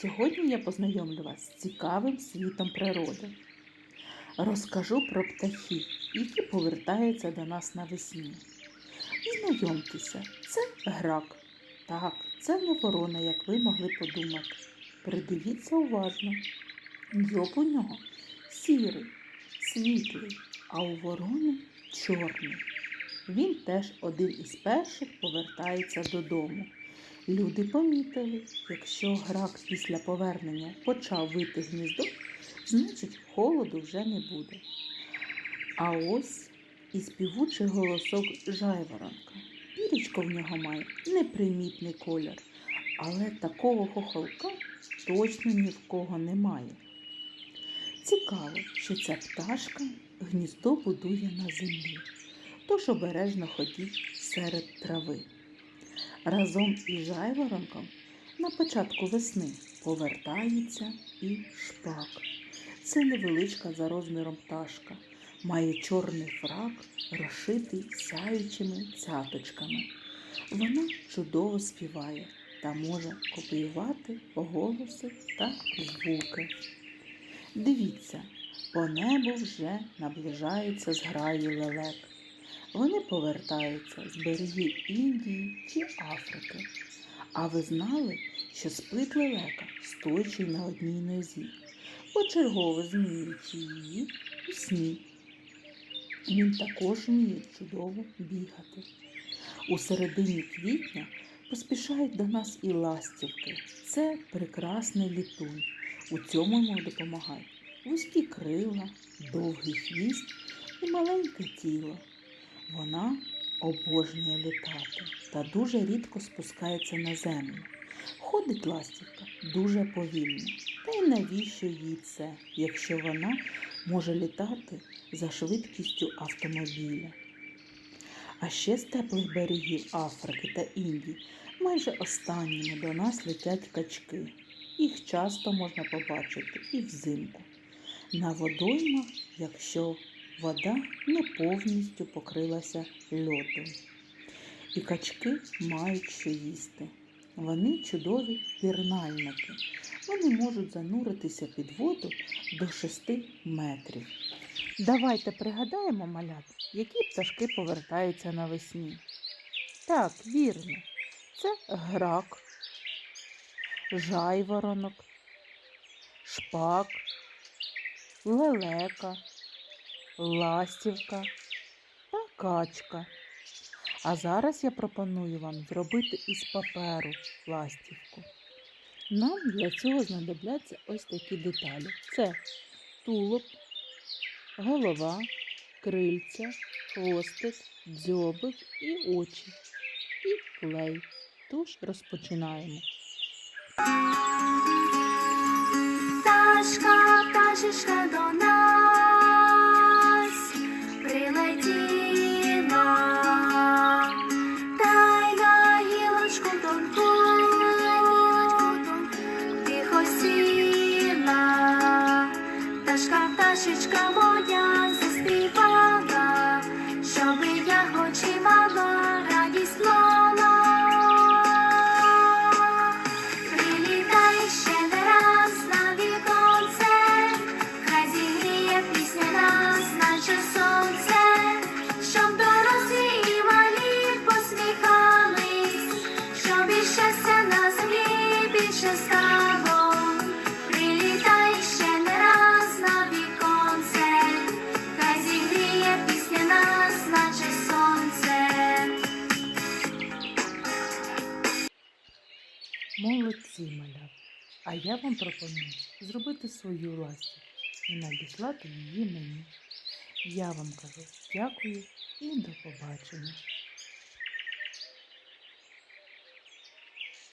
Сьогодні я познайомлю вас з цікавим світом природи. Розкажу про птахів, які повертаються до нас навесні. Знайомтеся, це грак. Так, це не ворона, як ви могли подумати. Придивіться уважно. Дзьоб у нього сірий, світлий, а у ворони чорний. Він теж один із перших повертається додому. Люди помітили, якщо грак після повернення почав вити гніздо, значить холоду вже не буде. А ось і співучий голосок жайворонка. Пірічко в нього має непримітний колір, але такого хохолка точно ні в кого немає. Цікаво, що ця пташка гніздо будує на землі, тож обережно ходіть серед трави. Разом із жайворонком на початку весни повертається і шпак. Це невеличка за розміром пташка. Має чорний фрак, розшитий сяючими цяточками. Вона чудово співає та може копіювати голоси та звуки. Дивіться, по небу вже наближається зграї лелек. Вони повертаються з берегів Індії чи Африки. А ви знали, що спить лелека, стоячи на одній нозі, почергово змінюючи її у сні. Він також вміє чудово бігати. У середині квітня поспішають до нас і ластівки. Це прекрасний літун. У цьому йому допомагають вузькі крила, довгий хвіст і маленьке тіло. Вона обожнює літати та дуже рідко спускається на землю. Ходить ластівка дуже повільно. Та й навіщо їй це, якщо вона може літати за швидкістю автомобіля? А ще з теплих берегів Африки та Індії майже останніми до нас летять качки. Їх часто можна побачити і взимку. На водоймах, якщо вода не повністю покрилася льодом. І качки мають що їсти. Вони чудові пірнальники. Вони можуть зануритися під воду до 6 метрів. Давайте пригадаємо, малят, які пташки повертаються навесні. Так, вірно, це грак, жайворонок, шпак, лелека, ластівка та качка. А зараз я пропоную вам зробити із паперу ластівку. Нам для цього знадобляться ось такі деталі. Це тулуб, голова, крильця, хвостик, дзьобик і очі. І клей. Тож розпочинаємо. Пташка, Молодці, малят. А я вам пропоную зробити свою ластівку і надіслати її мені. Я вам кажу дякую і до побачення.